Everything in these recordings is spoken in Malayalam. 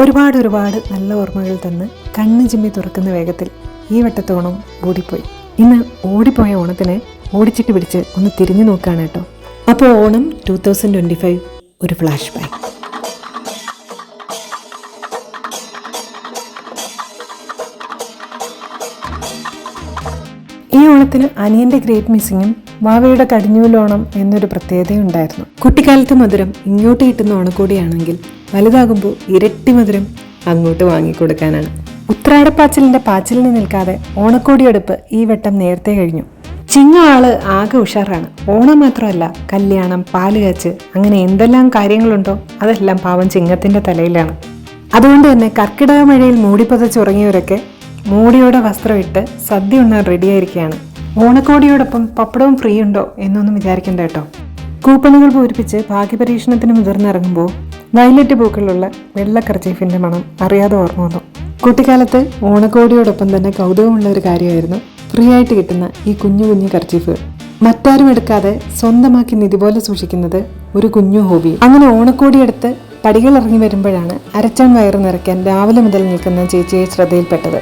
ഒരുപാട് ഒരുപാട് നല്ല ഓർമ്മകൾ തന്ന് കണ്ണ് ചിമ്മി തുറക്കുന്ന വേഗത്തിൽ ഈ വട്ടത്തോണം ഓടിപ്പോയി. ഇന്ന് ഓടിപ്പോയ ഓണത്തിനെ ഓടിച്ചിട്ട് പിടിച്ച് ഒന്ന് തിരിഞ്ഞു നോക്കുകയാണ് കേട്ടോ. അപ്പോൾ Onam two thousand twenty five ഒരു ഫ്ലാഷ് ബാക്ക് ഈ ഓണത്തിന് അനിയന്റെ ഗ്രേറ്റ് മിസ്സിങ്ങും വാവയുടെ കടിഞ്ഞൂലോണം എന്നൊരു പ്രത്യേകതയുണ്ടായിരുന്നു. കുട്ടിക്കാലത്ത് മധുരം ഇങ്ങോട്ട് കിട്ടുന്ന ഓണക്കോടിയാണെങ്കിൽ വലുതാകുമ്പോൾ ഇരട്ടി മധുരം അങ്ങോട്ട് വാങ്ങിക്കൊടുക്കാനാണ്. ഉത്രാടപ്പാച്ചിലിന്റെ പാച്ചിലിന് നിൽക്കാതെ ഓണക്കോടിയെടുപ്പ് ഈ വട്ടം നേരത്തെ കഴിഞ്ഞു. ചിങ്ങ ആൾ ആകെ ഉഷാറാണ്. ഓണം മാത്രമല്ല കല്യാണം പാൽ കാച്ച് അങ്ങനെ എന്തെല്ലാം കാര്യങ്ങളുണ്ടോ അതെല്ലാം പാവം ചിങ്ങത്തിന്റെ തലയിലാണ്. അതുകൊണ്ട് തന്നെ കർക്കിടക മഴയിൽ മൂടിപ്പതച്ചുറങ്ങിയവരൊക്കെ മൂടിയോടെ വസ്ത്രമിട്ട് സദ്യ ഉണ്ണാൻ റെഡിയായിരിക്കുകയാണ് ഓണക്കോടിയോടൊപ്പം പപ്പടവും ഫ്രീ ഉണ്ടോ എന്നൊന്നും വിചാരിക്കണ്ട കേട്ടോ. കൂപ്പണുകൾ പൂരിപ്പിച്ച് ഭാഗ്യപരീക്ഷണത്തിന് മുതിർന്നിറങ്ങുമ്പോൾ വയലറ്റ് പൂക്കളുള്ള വെള്ള കർച്ചീഫിന്റെ മണം അറിയാതെ ഓർമ്മ വന്നു. കുട്ടിക്കാലത്ത് ഓണക്കോടിയോടൊപ്പം തന്നെ കൗതുകമുള്ള ഒരു കാര്യമായിരുന്നു ഫ്രീ ആയിട്ട് കിട്ടുന്ന ഈ കുഞ്ഞു കുഞ്ഞു കർച്ചീഫുകൾ മറ്റാരും എടുക്കാതെ സ്വന്തമാക്കി നിധി പോലെ സൂക്ഷിക്കുന്നത് ഒരു കുഞ്ഞു ഹോബി. അങ്ങനെ ഓണക്കോടി എടുത്ത് പടികൾ ഇറങ്ങി വരുമ്പോഴാണ് അരച്ചാൻ വയറ് നിറയ്ക്കാൻ രാവിലെ മുതൽ നിൽക്കുന്ന ചേച്ചിയെ ശ്രദ്ധയിൽപ്പെട്ടത്.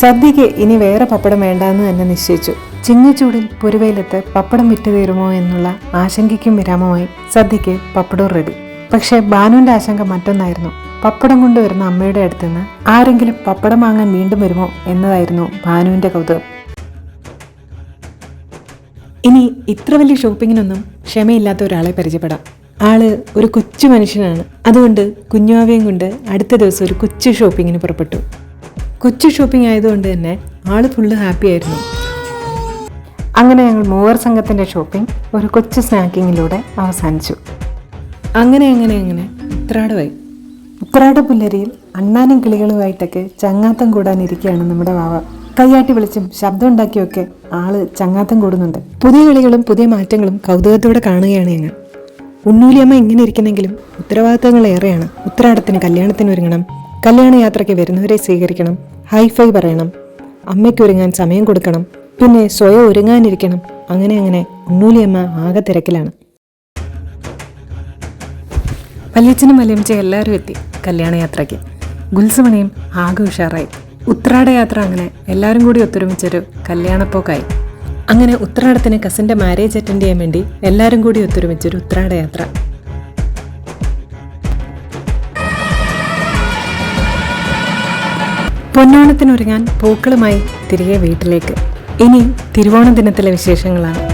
സദ്യക്ക് ഇനി വേറെ പപ്പടം വേണ്ടാന്ന് തന്നെ നിശ്ചയിച്ചു. ചിങ്ങച്ചൂടിൽ പൊരുവയിലെത്ത് പപ്പടം വിറ്റ് തീരുമോ എന്നുള്ള ആശങ്കയ്ക്കും വിരാമമായി സദ്യക്ക് പപ്പടവും റെഡി പക്ഷേ ബാനുവിന്റെ ആശങ്ക മറ്റൊന്നായിരുന്നു. പപ്പടം കൊണ്ടുവരുന്ന അമ്മയുടെ അടുത്ത് നിന്ന് ആരെങ്കിലും പപ്പടം വാങ്ങാൻ വീണ്ടും വരുമോ എന്നതായിരുന്നു ബാനുവിന്റെ കൗതുകം. ഇനി ഇത്ര വലിയ ഷോപ്പിങ്ങിനൊന്നും ക്ഷമയില്ലാത്ത ഒരാളെ പരിചയപ്പെടാം. ആൾ ഒരു കൊച്ചു മനുഷ്യനാണ്. അതുകൊണ്ട് കുഞ്ഞുവാവയും കൊണ്ട് അടുത്ത ദിവസം ഒരു കൊച്ചു ഷോപ്പിങ്ങിന് പുറപ്പെട്ടു. കൊച്ചു ഷോപ്പിംഗ് ആയതുകൊണ്ട് തന്നെ ആൾ ഫുള്ള് ഹാപ്പി ആയിരുന്നു. അങ്ങനെ ഞങ്ങൾ മൂവർ സംഘത്തിന്റെ ഷോപ്പിംഗ് ഒരു കൊച്ചു സ്നാക്കിങ്ങിലൂടെ അവസാനിച്ചു. അങ്ങനെ അങ്ങനെ അങ്ങനെ. ഉത്രാടമായി. ഉത്രാട പുല്ലരിയിൽ അണ്ണാനും കിളികളുമായിട്ടൊക്കെ ചങ്ങാത്തം കൂടാനിരിക്കുകയാണ് നമ്മുടെ വാവ. കൈയാട്ടി വിളിച്ചും ശബ്ദം ഉണ്ടാക്കിയൊക്കെ ആൾ ചങ്ങാത്തം കൂടുന്നുണ്ട്. പുതിയ കളികളും പുതിയ മാറ്റങ്ങളും കൗതുകത്തോടെ കാണുകയാണ് ഞങ്ങൾ. ഉണ്ണൂലിയമ്മ ഇങ്ങനെ ഇരിക്കുന്നെങ്കിലും ഉത്തരവാദിത്തങ്ങൾ ഏറെയാണ്. ഉത്രാടത്തിന് കല്യാണത്തിന് ഒരുങ്ങണം. കല്യാണ യാത്രയ്ക്ക് വരുന്നവരെ സ്വീകരിക്കണം. ഹൈഫൈ പറയണം. അമ്മയ്ക്ക് ഒരുങ്ങാൻ സമയം കൊടുക്കണം. പിന്നെ സ്വയം ഒരുങ്ങാനിരിക്കണം. അങ്ങനെ അങ്ങനെ ഉണ്ണൂലിയമ്മ ആകെ തിരക്കിലാണ്. വല്യച്ഛനും വല്യമ്മച്ചും എല്ലാവരും എത്തി കല്യാണയാത്രയ്ക്ക് ഗുൽസമണിയും ആകെ ഉഷാറായി. ഉത്രാട യാത്ര അങ്ങനെ എല്ലാവരും കൂടി ഒത്തൊരുമിച്ചൊരു കല്യാണപ്പോക്കായി. അങ്ങനെ ഉത്രാടത്തിന് കസിന്റെ മാരേജ് അറ്റൻഡ് ചെയ്യാൻ വേണ്ടി എല്ലാവരും കൂടി ഒത്തൊരുമിച്ചൊരു ഉത്രാട യാത്ര. പൊന്നോണത്തിനൊരുങ്ങാൻ പൂക്കളുമായി തിരികെ വീട്ടിലേക്ക്. ഇനി തിരുവോണ ദിനത്തിലെ വിശേഷങ്ങളാണ്.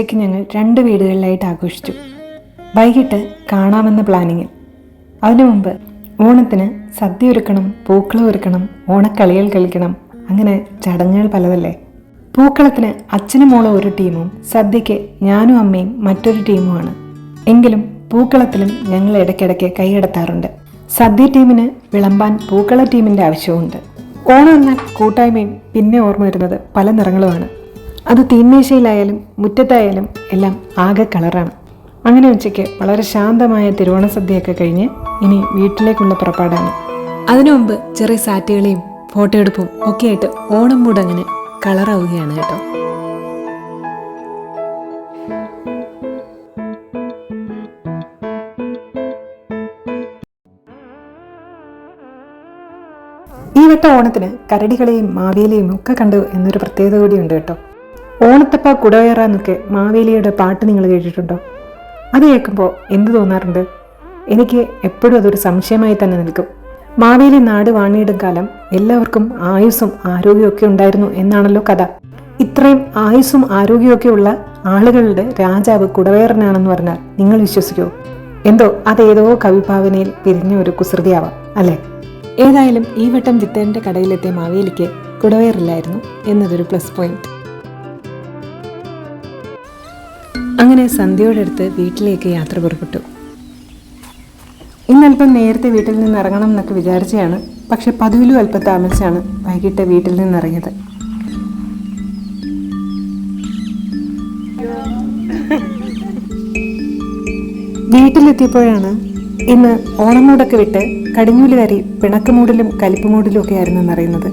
ഉച്ചയ്ക്ക് ഞങ്ങൾ രണ്ട് വീടുകളിലായിട്ട് ആഘോഷിച്ചു. വൈകിട്ട് കാണാമെന്ന പ്ലാനിങ്ങിൽ. അതിനു മുമ്പ് ഓണത്തിന് സദ്യ ഒരുക്കണം പൂക്കളം ഒരുക്കണം ഓണക്കളികൾ കളിക്കണം അങ്ങനെ ചടങ്ങുകൾ പലതല്ലേ. പൂക്കളത്തിന് അച്ഛനും മോളും ഒരു ടീമും സദ്യയ്ക്ക് ഞാനും അമ്മയും മറ്റൊരു ടീമുമാണ്. എങ്കിലും പൂക്കളത്തിലും ഞങ്ങൾ ഇടയ്ക്കിടയ്ക്ക് കൈയെടുത്താറുണ്ട് സദ്യ ടീമിന് വിളമ്പാൻ പൂക്കള ടീമിന്റെ ആവശ്യവുമുണ്ട്. ഓണം എന്നാൽ കൂട്ടായ്മയും പിന്നെ ഓർമ്മ വരുന്നത് പല നിറങ്ങളുമാണ്. അത് തീന്മേശയിലായാലും മുറ്റത്തായാലും എല്ലാം ആകെ കളറാണ്. അങ്ങനെ ഉച്ചയ്ക്ക് വളരെ ശാന്തമായ തിരുവോണ സദ്യയൊക്കെ കഴിഞ്ഞ് ഇനി വീട്ടിലേക്കുള്ള പുറപ്പാടാണ്. അതിനു മുമ്പ് ചെറിയ സാറ്റുകളെയും ഫോട്ടോ എടുപ്പും ഒക്കെ ആയിട്ട് ഓണം മൂഡ് അങ്ങനെ കളറാവുകയാണ് കേട്ടോ. ഈ വട്ട ഓണത്തിന് കരടികളെയും മാവേലിയും ഒക്കെ കണ്ടു എന്നൊരു പ്രത്യേകത കൂടിയുണ്ട് കേട്ടോ. ഓണത്തപ്പ കുടവേറ എന്നൊക്കെ മാവേലിയുടെ പാട്ട് നിങ്ങൾ കേട്ടിട്ടുണ്ടോ? അത് കേൾക്കുമ്പോൾ എന്ത് തോന്നാറുണ്ട്? എനിക്ക് എപ്പോഴും അതൊരു സംശയമായി തന്നെ നിൽക്കും. മാവേലി നാട് വാണിയിടും കാലം എല്ലാവർക്കും ആയുസ്സും ആരോഗ്യമൊക്കെ ഉണ്ടായിരുന്നു എന്നാണല്ലോ കഥ. ഇത്രയും ആയുസ്സും ആരോഗ്യമൊക്കെ ഉള്ള ആളുകളുടെ രാജാവ് കുടവേറനാണെന്ന് പറഞ്ഞാൽ നിങ്ങൾ വിശ്വസിക്കുമോ എന്തോ അതേതോ കവിഭാവനയിൽ പിരിഞ്ഞ ഒരു കുസൃതിയാവാം അല്ലേ? ഏതായാലും ഈ വട്ടം ചിത്തേന്റെ കടയിലെത്തിയ മാവേലിക്ക് കുടവേറില്ലായിരുന്നു എന്നതൊരു പ്ലസ് പോയിന്റ്. അങ്ങനെ സന്ധ്യയോടടുത്ത് വീട്ടിലേക്ക് യാത്ര പുറപ്പെട്ടു. ഇന്നല്പം നേരത്തെ വീട്ടിൽ നിന്ന് ഇറങ്ങണം എന്നൊക്കെ വിചാരിച്ചാണ് പക്ഷെ പതിവിലും അല്പം താമസിച്ചാണ് വൈകിട്ട് വീട്ടിൽ നിന്ന് ഇറങ്ങിയത് വീട്ടിലെത്തിയപ്പോഴാണ് ഇന്ന് ഓണമൂടൊക്കെ വിട്ട് കടിഞ്ഞൂലുകാരി പിണക്കമൂടിലും കലിപ്പുമൂടിലും ഒക്കെ ആയിരുന്നു അറിയുന്നത്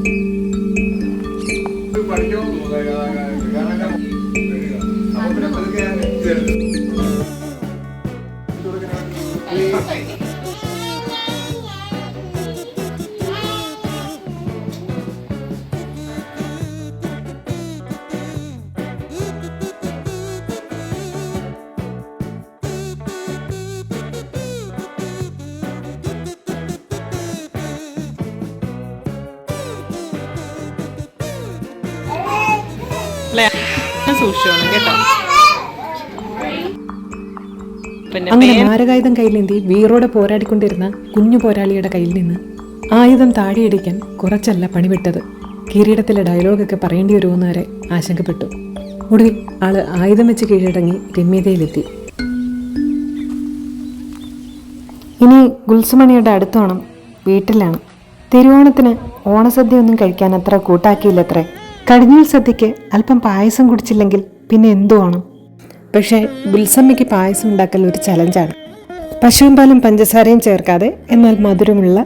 അല്ലേ? സൂക്ഷിച്ചോണം കേട്ടോ. അങ്ങനെ മാരകായുധം കയ്യിലേന്തി വീറോടെ പോരാടിക്കൊണ്ടിരുന്ന കുഞ്ഞു പോരാളിയുടെ കയ്യിൽ നിന്ന് ആയുധം താടിയടിക്കാൻ കുറച്ചല്ല പണിവിട്ടത്. കിരീടത്തിലെ ഡയലോഗൊക്കെ പറയേണ്ടി വരുമെന്ന് വരെ ആശങ്കപ്പെട്ടു. ഒടുവിൽ ആൾ ആയുധം വെച്ച് കീഴടങ്ങി രമ്യതയിലെത്തി. ഇനി ഗുൽസുമണിയുടെ അടുത്തോണം വീട്ടിലാണ്. തിരുവോണത്തിന് ഓണസദ്യ ഒന്നും കഴിക്കാൻ അത്ര കൂട്ടാക്കിയില്ലത്രേ. കടിഞ്ഞൂൽ സദ്യക്ക് അല്പം പായസം കുടിച്ചില്ലെങ്കിൽ പിന്നെ എന്തോ ആണ് പക്ഷേ ഗുൽസമ്മയ്ക്ക് പായസം ഉണ്ടാക്കൽ ഒരു ചലഞ്ചാണ് പശുവും പാലും പഞ്ചസാരയും ചേർക്കാതെ എന്നാൽ മധുരമുള്ള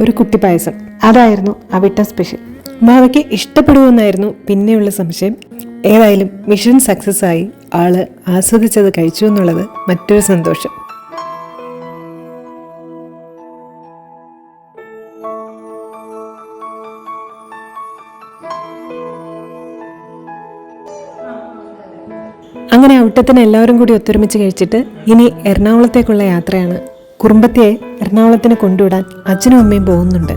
ഒരു കുട്ടി പായസം. അതായിരുന്നു അവിട്ട സ്പെഷ്യൽ മാവയ്ക്ക് ഇഷ്ടപ്പെടുമെന്നായിരുന്നു പിന്നെയുള്ള സംശയം. ഏതായാലും മിഷൻ സക്സസ് ആയി ആൾ ആസ്വദിച്ചത് കഴിച്ചു എന്നുള്ളത് മറ്റൊരു സന്തോഷം. ഔട്ടത്തിന് എല്ലാവരും കൂടി ഒത്തൊരുമിച്ച് കഴിച്ചിട്ട് ഇനി എറണാകുളത്തേക്കുള്ള യാത്രയാണ്. കുറുമ്പത്തിയെ എറണാകുളത്തിന് കൊണ്ടുവിടാൻ അച്ഛനും അമ്മയും പോകുന്നുണ്ട്.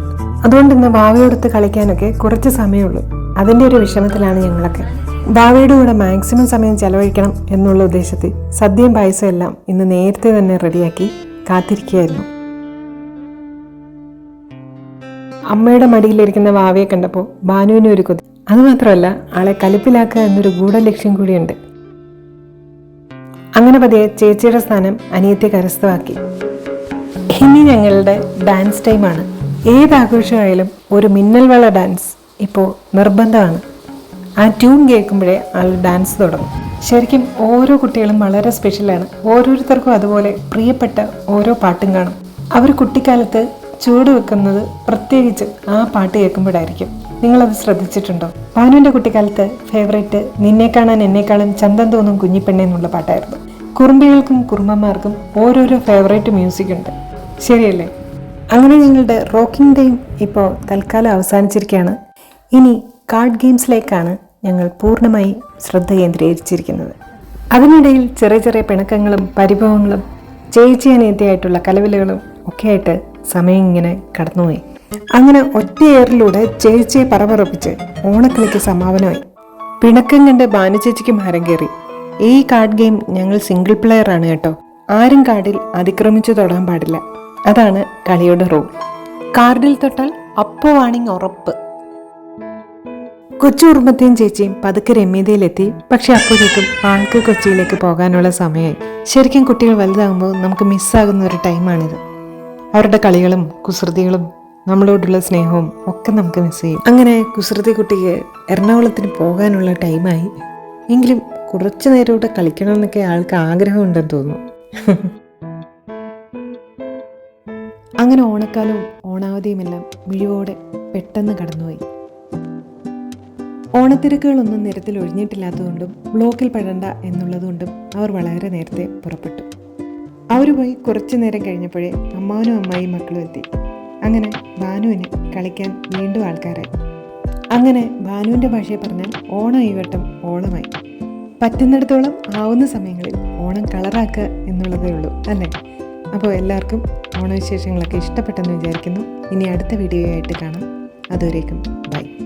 അതുകൊണ്ട് ഇന്ന് ഭാവിയോടത്ത് കളിക്കാനൊക്കെ കുറച്ച് സമയമുള്ളൂ. അതിന്റെ ഒരു വിഷമത്തിലാണ് ഞങ്ങളൊക്കെ. ഭാവിയുടെ കൂടെ മാക്സിമം സമയം ചെലവഴിക്കണം എന്നുള്ള ഉദ്ദേശത്തിൽ സദ്യയും പായസം എല്ലാം ഇന്ന് നേരത്തെ തന്നെ റെഡിയാക്കി കാത്തിരിക്കുകയായിരുന്നു. അമ്മയുടെ മടിയിലിരിക്കുന്ന വാവയെ കണ്ടപ്പോൾ ഭാനുവിന് ഒരു കൊതി. അതുമാത്രമല്ല ആളെ കലിപ്പിലാക്കുക എന്നൊരു ഗൂഢലക്ഷ്യം കൂടിയുണ്ട്. അങ്ങനെ പതിയെ ചേച്ചിയുടെ സ്ഥാനം അനിയത്തെ കരസ്ഥമാക്കി. ഇനി ഞങ്ങളുടെ ഡാൻസ് ടൈമാണ് ഏത് ആഘോഷമായാലും ഒരു മിന്നൽ വള ഡാൻസ് ഇപ്പോൾ നിർബന്ധമാണ്. ആ ട്യൂൺ കേൾക്കുമ്പോഴേ ആൾ ഡാൻസ് തുടങ്ങും. ശരിക്കും ഓരോ കുട്ടികളും വളരെ സ്പെഷ്യലാണ് ഓരോരുത്തർക്കും അതുപോലെ പ്രിയപ്പെട്ട ഓരോ പാട്ടും കാണും. അവർ കുട്ടിക്കാലത്ത് ചൂട് വെക്കുന്നത് പ്രത്യേകിച്ച് ആ പാട്ട് കേൾക്കുമ്പോഴായിരിക്കും. നിങ്ങളത് ശ്രദ്ധിച്ചിട്ടുണ്ടോ? ഭാനുവിന്റെ കുട്ടിക്കാലത്ത് ഫേവറേറ്റ് നിന്നെ കാണാൻ എന്നെക്കാളും ചന്തം തോന്നും കുഞ്ഞിപ്പെണ്ണെ എന്നുള്ള പാട്ടായിരുന്നു. കുറുമ്പികൾക്കും കുറുമ്പന്മാർക്കും ഓരോരോ ഫേവറേറ്റ് മ്യൂസിക് ഉണ്ട്. ശരിയല്ലേ? അങ്ങനെ ഞങ്ങളുടെ റോക്കിംഗ് ടൈം ഇപ്പോൾ തൽക്കാലം അവസാനിച്ചിരിക്കുകയാണ്. ഇനി കാർഡ് ഗെയിംസിലേക്കാണ് ഞങ്ങൾ പൂർണമായി ശ്രദ്ധ കേന്ദ്രീകരിച്ചിരിക്കുന്നത്. അതിനിടയിൽ ചെറിയ ചെറിയ പിണക്കങ്ങളും പരിഭവങ്ങളും ചേച്ചി അനിയത്തിയായിട്ടുള്ള ഒക്കെയായിട്ട് സമയം ഇങ്ങനെ കടന്നുപോയി. അങ്ങനെ ഒറ്റയേറിലൂടെ ചേച്ചിയെ പറവറപ്പിച്ച് ഓണക്കളിക്ക് സമാപനമായി. പിണക്കം കണ്ട് ഭാനുചേച്ചിക്കും ഹരം കയറി. ഈ കാർഡ് ഗെയിം ഞങ്ങൾ സിംഗിൾ പ്ലെയർ ആണ് കേട്ടോ. ആരും കാർഡിൽ അതിക്രമിച്ചു തൊടാൻ പാടില്ല. അതാണ് കളിയുടെ റൂൾ കാർഡിൽ തൊട്ടാൽ അപ്പോ വാണിംഗ് ഉറപ്പ്. കൊച്ചു ഉറുമ്പത്തെയും ചേച്ചിയും പതുക്കെ രമ്യതയിലെത്തി. പക്ഷെ അപ്പോഴേക്കും ആൾക്ക് കൊച്ചിയിലേക്ക് പോകാനുള്ള സമയമായി. ശരിക്കും കുട്ടികൾ വലുതാകുമ്പോൾ നമുക്ക് മിസ്സാകുന്ന ഒരു ടൈമാണിത് അവരുടെ കളികളും കുസൃതികളും നമ്മളോടുള്ള സ്നേഹവും ഒക്കെ നമുക്ക് മിസ് ചെയ്യും. അങ്ങനെ കുസൃതി കുട്ടിക്ക് എറണാകുളത്തിന് പോകാനുള്ള ടൈമായി എങ്കിലും കുറച്ചു നേരം കൂടെ കളിക്കണം എന്നൊക്കെ ആൾക്ക് ആഗ്രഹമുണ്ടെന്ന് തോന്നുന്നു. അങ്ങനെ ഓണക്കാലവും ഓണാവധിയുമെല്ലാം മിഴിവോടെ പെട്ടെന്ന് കടന്നുപോയി. ഓണത്തിരക്കുകളൊന്നും നിരത്തിൽ ഒഴിഞ്ഞിട്ടില്ലാത്തതുകൊണ്ടും ബ്ലോക്കിൽ പെടണ്ട എന്നുള്ളതുകൊണ്ടും അവർ വളരെ നേരത്തെ പുറപ്പെട്ടു. അവർ പോയി കുറച്ചു നേരം കഴിഞ്ഞപ്പോഴേ അമ്മാവനും അമ്മായിയും മക്കളും എത്തി. അങ്ങനെ ഭാനുവിന് കളിക്കാൻ വീണ്ടും ആൾക്കാരായി. അങ്ങനെ ഭാനുവിന്റെ ഭാഷയെ പറഞ്ഞാൽ ഓണം ഈ വട്ടം ഓണമായി. പറ്റുന്നിടത്തോളം ആവുന്ന സമയങ്ങളിൽ ഓണം കളറാക്കുക എന്നുള്ളതേ ഉള്ളൂ അല്ലേ? അപ്പോൾ എല്ലാവർക്കും ഓണവിശേഷങ്ങളൊക്കെ ഇഷ്ടപ്പെട്ടെന്ന് വിചാരിക്കുന്നു. ഇനി അടുത്ത വീഡിയോയായിട്ട് കാണാം. അതുവരേക്കും ബൈ.